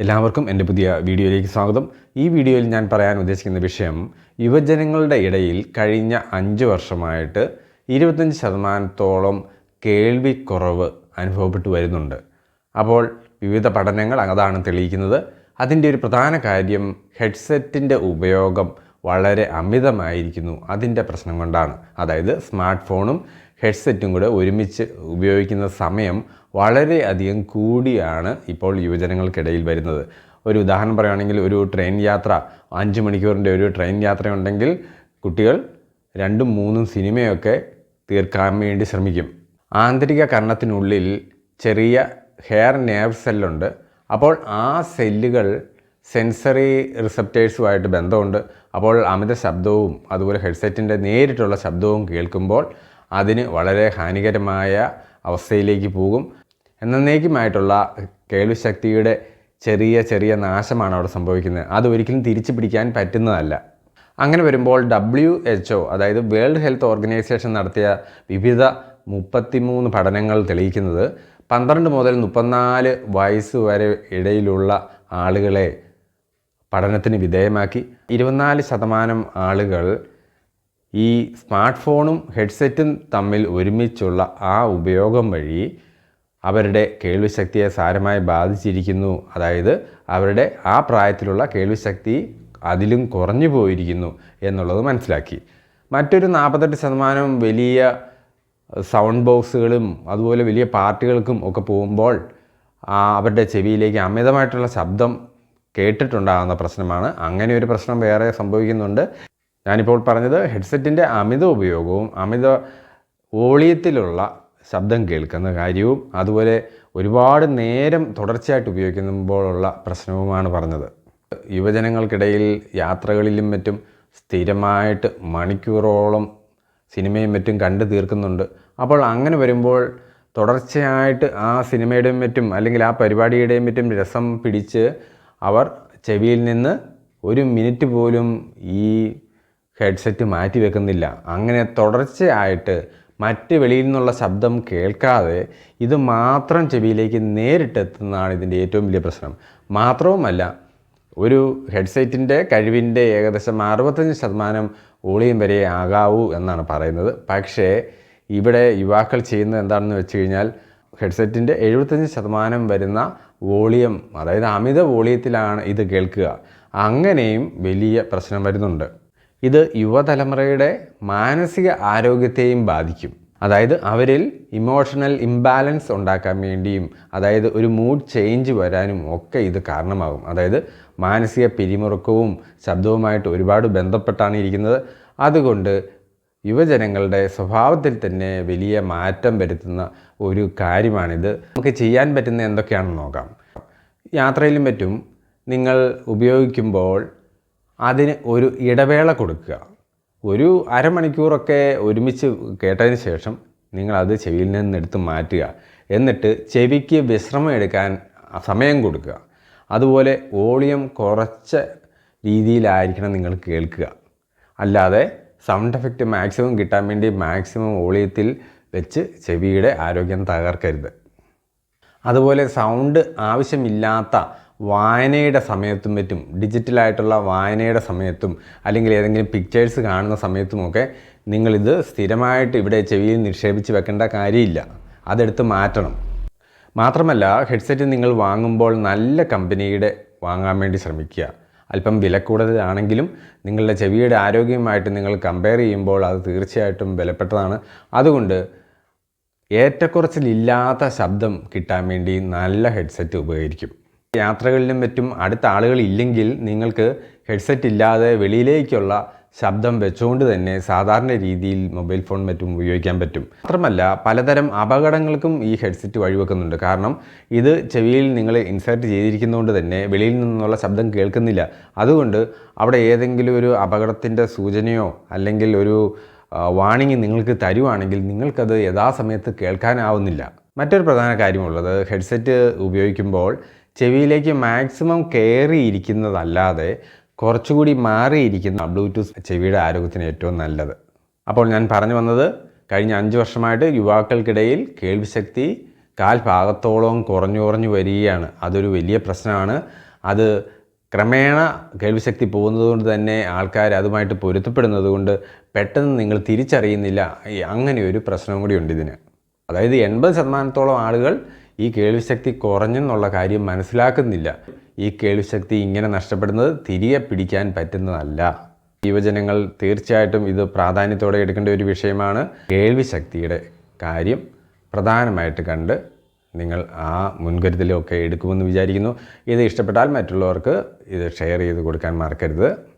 എല്ലാവർക്കും എന്റെ പുതിയ വീഡിയോയിലേക്ക് സ്വാഗതം. ഈ വീഡിയോയിൽ ഞാൻ പറയാൻ ഉദ്ദേശിക്കുന്ന വിഷയം യുവജനങ്ങളുടെ ഇടയിൽ കഴിഞ്ഞ അഞ്ച് വർഷമായിട്ട് ഇരുപത്തഞ്ച് ശതമാനത്തോളം കേൾവിക്കുറവ് അനുഭവപ്പെട്ടു വരുന്നുണ്ട്. അപ്പോൾ വിവിധ പഠനങ്ങൾ അതാണ് തെളിയിക്കുന്നത്. അതിന്റെ ഒരു പ്രധാന കാര്യം ഹെഡ്സെറ്റിന്റെ ഉപയോഗം വളരെ അമിതമായിരിക്കുന്നു. അതിന്റെ പ്രശ്നം കൊണ്ടാണ്. അതായത് സ്മാർട്ട് ഫോണും ഹെഡ്സെറ്റും കൂടെ ഒരുമിച്ച് ഉപയോഗിക്കുന്ന സമയം വളരെയധികം കൂടിയാണ് ഇപ്പോൾ യുവജനങ്ങൾക്കിടയിൽ വരുന്നത്. ഒരു ഉദാഹരണം പറയുകയാണെങ്കിൽ ഒരു ട്രെയിൻ യാത്ര അഞ്ച് മണിക്കൂറിന്റെ ഒരു ട്രെയിൻ യാത്രയുണ്ടെങ്കിൽ കുട്ടികൾ രണ്ടും മൂന്നും സിനിമയൊക്കെ തീർക്കാൻ വേണ്ടി ശ്രമിക്കും. ആന്തരിക കർണത്തിനുള്ളിൽ ചെറിയ ഹെയർ നേർവ് സെല്ലുണ്ട് അപ്പോൾ ആ സെല്ലുകൾ സെൻസറി റിസപ്റ്റേഴ്സുമായിട്ട് ബന്ധമുണ്ട്. അപ്പോൾ അമിത ശബ്ദവും അതുപോലെ ഹെഡ്സെറ്റിന്റെ നേരിട്ടുള്ള ശബ്ദവും കേൾക്കുമ്പോൾ അതിന് വളരെ ഹാനികരമായ അവസ്ഥയിലേക്ക് പോകും. എന്നേക്കുമായിട്ടുള്ള കേൾവിശക്തിയുടെ ചെറിയ ചെറിയ നാശമാണ് അവിടെ സംഭവിക്കുന്നത്. അത് ഒരിക്കലും തിരിച്ചു പിടിക്കാൻ പറ്റുന്നതല്ല. അങ്ങനെ വരുമ്പോൾ ഡബ്ല്യു എച്ച് ഒ അതായത് വേൾഡ് ഹെൽത്ത് ഓർഗനൈസേഷൻ നടത്തിയ വിവിധ മുപ്പത്തിമൂന്ന് പഠനങ്ങൾ തെളിയിക്കുന്നത് പന്ത്രണ്ട് മുതൽ മുപ്പത്തിനാല് വയസ്സ് വരെ ഇടയിലുള്ള ആളുകളെ പഠനത്തിന് വിധേയമാക്കി. ഇരുപത്തിനാല് ശതമാനം ആളുകൾ ഈ സ്മാർട്ട് ഫോണും ഹെഡ്സെറ്റും തമ്മിൽ ഒരുമിച്ചുള്ള ആ ഉപയോഗം വഴി അവരുടെ കേൾവിശക്തിയെ സാരമായി ബാധിച്ചിരിക്കുന്നു. അതായത് അവരുടെ ആ പ്രായത്തിലുള്ള കേൾവിശക്തി അതിലും കുറഞ്ഞു പോയിരിക്കുന്നു എന്നുള്ളത് മനസ്സിലാക്കി. മറ്റൊരു നാൽപ്പത്തെട്ട് ശതമാനം വലിയ സൗണ്ട് ബോക്സുകളും അതുപോലെ വലിയ പാർട്ടികൾക്കും ഒക്കെ പോകുമ്പോൾ അവരുടെ ചെവിയിലേക്ക് അമിതമായിട്ടുള്ള ശബ്ദം കേട്ടിട്ടുണ്ടാകുന്ന പ്രശ്നമാണ്. അങ്ങനെ ഒരു പ്രശ്നം വേറെ സംഭവിക്കുന്നുണ്ട്. ഞാനിപ്പോൾ പറഞ്ഞത് ഹെഡ്സെറ്റിന്റെ അമിത ഉപയോഗവും അമിത വോളിയത്തിലുള്ള ശബ്ദം കേൾക്കുന്ന കാര്യവും അതുപോലെ ഒരുപാട് നേരം തുടർച്ചയായിട്ട് ഉപയോഗിക്കുമ്പോഴുള്ള പ്രശ്നവുമാണ് പറഞ്ഞത്. യുവജനങ്ങൾക്കിടയിൽ യാത്രകളിലും മറ്റും സ്ഥിരമായിട്ട് മണിക്കൂറോളം സിനിമയും മറ്റും കണ്ടു തീർക്കുന്നുണ്ട്. അപ്പോൾ അങ്ങനെ വരുമ്പോൾ തുടർച്ചയായിട്ട് ആ സിനിമയുടെയും മറ്റും അല്ലെങ്കിൽ ആ പരിപാടിയുടെയും മറ്റും രസം പിടിച്ച് അവർ ചെവിയിൽ നിന്ന് ഒരു മിനിറ്റ് പോലും ഈ ഹെഡ്സെറ്റ് മാറ്റി വെക്കുന്നില്ല. അങ്ങനെ തുടർച്ചയായിട്ട് മറ്റ് വെളിയിൽ നിന്നുള്ള ശബ്ദം കേൾക്കാതെ ഇത് മാത്രം ചെവിയിലേക്ക് നേരിട്ടെത്തുന്നതാണ് ഇതിന്റെ ഏറ്റവും വലിയ പ്രശ്നം. മാത്രവുമല്ല ഒരു ഹെഡ്സെറ്റിന്റെ കഴിവിന്റെ ഏകദേശം അറുപത്തഞ്ച് ശതമാനം വോളിയം വരെ ആകാവൂ എന്നാണ് പറയുന്നത്. പക്ഷേ ഇവിടെ യുവാക്കൾ ചെയ്യുന്നത് എന്താണെന്ന് വെച്ച് കഴിഞ്ഞാൽ ഹെഡ്സെറ്റിന്റെ എഴുപത്തഞ്ച് ശതമാനം വരുന്ന വോളിയം അതായത് അമിത വോളിയത്തിലാണ് ഇത് കേൾക്കുക. അങ്ങനെയും വലിയ പ്രശ്നം വരുന്നുണ്ട്. ഇത് യുവതലമുറയുടെ മാനസിക ആരോഗ്യത്തെയും ബാധിക്കും. അതായത് അവരിൽ ഇമോഷണൽ ഇംബാലൻസ് ഉണ്ടാക്കാൻ വേണ്ടിയും അതായത് ഒരു മൂഡ് ചേഞ്ച് വരാനും ഒക്കെ ഇത് കാരണമാകും. അതായത് മാനസിക പിരിമുറുക്കവും ശബ്ദവുമായിട്ട് ഒരുപാട് ബന്ധപ്പെട്ടാണ് ഇരിക്കുന്നത്. അതുകൊണ്ട് യുവജനങ്ങളുടെ സ്വഭാവത്തിൽ തന്നെ വലിയ മാറ്റം വരുത്തുന്ന ഒരു കാര്യമാണിത്. നമുക്ക് ചെയ്യാൻ പറ്റുന്ന എന്തൊക്കെയാണെന്ന് നോക്കാം. യാത്രയിലും പറ്റും. നിങ്ങൾ ഉപയോഗിക്കുമ്പോൾ അതിന് ഒരു ഇടവേള കൊടുക്കുക. ഒരു അരമണിക്കൂറൊക്കെ ഒരുമിച്ച് കേട്ടതിന് ശേഷം നിങ്ങളത് ചെവിയിൽ നിന്ന് എടുത്ത് മാറ്റുക. എന്നിട്ട് ചെവിക്ക് വിശ്രമം എടുക്കാൻ സമയം കൊടുക്കുക. അതുപോലെ വോളിയം കുറച്ച രീതിയിലായിരിക്കണം നിങ്ങൾ കേൾക്കുക. അല്ലാതെ സൗണ്ട് എഫക്റ്റ് മാക്സിമം കിട്ടാൻ വേണ്ടി മാക്സിമം വോളിയത്തിൽ വെച്ച് ചെവിയുടെ ആരോഗ്യം തകർക്കരുത്. അതുപോലെ സൗണ്ട് ആവശ്യമില്ലാത്ത വായനയുടെ സമയത്തും പറ്റും. ഡിജിറ്റലായിട്ടുള്ള വായനയുടെ സമയത്തും അല്ലെങ്കിൽ ഏതെങ്കിലും പിക്ചേഴ്സ് കാണുന്ന സമയത്തുമൊക്കെ നിങ്ങളിത് സ്ഥിരമായിട്ട് ഇവിടെ ചെവിയിൽ നിക്ഷേപിച്ച് വെക്കേണ്ട കാര്യമില്ല. അതെടുത്ത് മാറ്റണം. മാത്രമല്ല ഹെഡ്സെറ്റ് നിങ്ങൾ വാങ്ങുമ്പോൾ നല്ല കമ്പനിയുടെ വാങ്ങാൻ വേണ്ടി ശ്രമിക്കുക. അല്പം വില കൂടുതലാണെങ്കിലും നിങ്ങളുടെ ചെവിയുടെ ആരോഗ്യമായിട്ട് നിങ്ങൾ കമ്പയർ ചെയ്യുമ്പോൾ അത് തീർച്ചയായിട്ടും വിലപ്പെട്ടതാണ്. അതുകൊണ്ട് ഏറ്റക്കുറച്ചിലില്ലാത്ത ശബ്ദം കിട്ടാൻ വേണ്ടി നല്ല ഹെഡ്സെറ്റ് ഉപകരിക്കും യാത്രകളിലും മറ്റും അടുത്ത ആളുകൾ ഇല്ലെങ്കിൽ നിങ്ങൾക്ക് ഹെഡ്സെറ്റ് ഇല്ലാതെ വെളിയിലേക്കുള്ള ശബ്ദം വെച്ചുകൊണ്ട് തന്നെ സാധാരണ രീതിയിൽ മൊബൈൽ ഫോൺ മറ്റും ഉപയോഗിക്കാൻ പറ്റും. മാത്രമല്ല പലതരം അപകടങ്ങൾക്കും ഈ ഹെഡ്സെറ്റ് വഴിവെക്കുന്നുണ്ട്. കാരണം ഇത് ചെവിയിൽ നിങ്ങൾ ഇൻസേർട്ട് ചെയ്തിരിക്കുന്നതുകൊണ്ട് തന്നെ വെളിയിൽ നിന്നുള്ള ശബ്ദം കേൾക്കുന്നില്ല. അതുകൊണ്ട് അവിടെ ഏതെങ്കിലും ഒരു അപകടത്തിന്റെ സൂചനയോ അല്ലെങ്കിൽ ഒരു വാണിംഗ് നിങ്ങൾക്ക് തരുവാണെങ്കിൽ നിങ്ങൾക്കത് യഥാസമയത്ത് കേൾക്കാനാവുന്നില്ല. മറ്റൊരു പ്രധാന കാര്യമുള്ളത് ഹെഡ്സെറ്റ് ഉപയോഗിക്കുമ്പോൾ ചെവിയിലേക്ക് മാക്സിമം കയറിയിരിക്കുന്നതല്ലാതെ കുറച്ചുകൂടി മാറിയിരിക്കുന്ന ബ്ലൂടൂത്ത് ചെവിയുടെ ആരോഗ്യത്തിന് ഏറ്റവും നല്ലത്. അപ്പോൾ ഞാൻ പറഞ്ഞു വന്നത് കഴിഞ്ഞ അഞ്ച് വർഷമായിട്ട് യുവാക്കൾക്കിടയിൽ കേൾവിശക്തി കാൽ ഭാഗത്തോളം കുറഞ്ഞു കുറഞ്ഞു വരികയാണ്. അതൊരു വലിയ പ്രശ്നമാണ്. അത് ക്രമേണ കേൾവിശക്തി പോകുന്നത് കൊണ്ട് തന്നെ ആൾക്കാർ അതുമായിട്ട് പൊരുത്തപ്പെടുന്നത് കൊണ്ട് പെട്ടെന്ന് നിങ്ങൾ തിരിച്ചറിയുന്നില്ല. അങ്ങനെ ഒരു പ്രശ്നം കൂടി ഉണ്ട് ഇതിന്. അതായത് എൺപത് ശതമാനത്തോളം ആളുകൾ ഈ കേൾവിശക്തി കുറഞ്ഞെന്നുള്ള കാര്യം മനസ്സിലാക്കുന്നില്ല. ഈ കേൾവിശക്തി ഇങ്ങനെ നഷ്ടപ്പെടുന്നത് തിരികെ പിടിക്കാൻ പറ്റുന്നതല്ല. യുവജനങ്ങൾ തീർച്ചയായിട്ടും ഇത് പ്രാധാന്യത്തോടെ എടുക്കേണ്ട ഒരു വിഷയമാണ് കേൾവിശക്തിയുടെ കാര്യം. പ്രധാനമായിട്ട് കണ്ട് നിങ്ങൾ ആ മുൻകരുതലൊക്കെ എടുക്കുമെന്ന് വിചാരിക്കുന്നു. ഇത് ഇഷ്ടപ്പെട്ടാൽ മറ്റുള്ളവർക്ക് ഇത് ഷെയർ ചെയ്ത് കൊടുക്കാൻ മറക്കരുത്.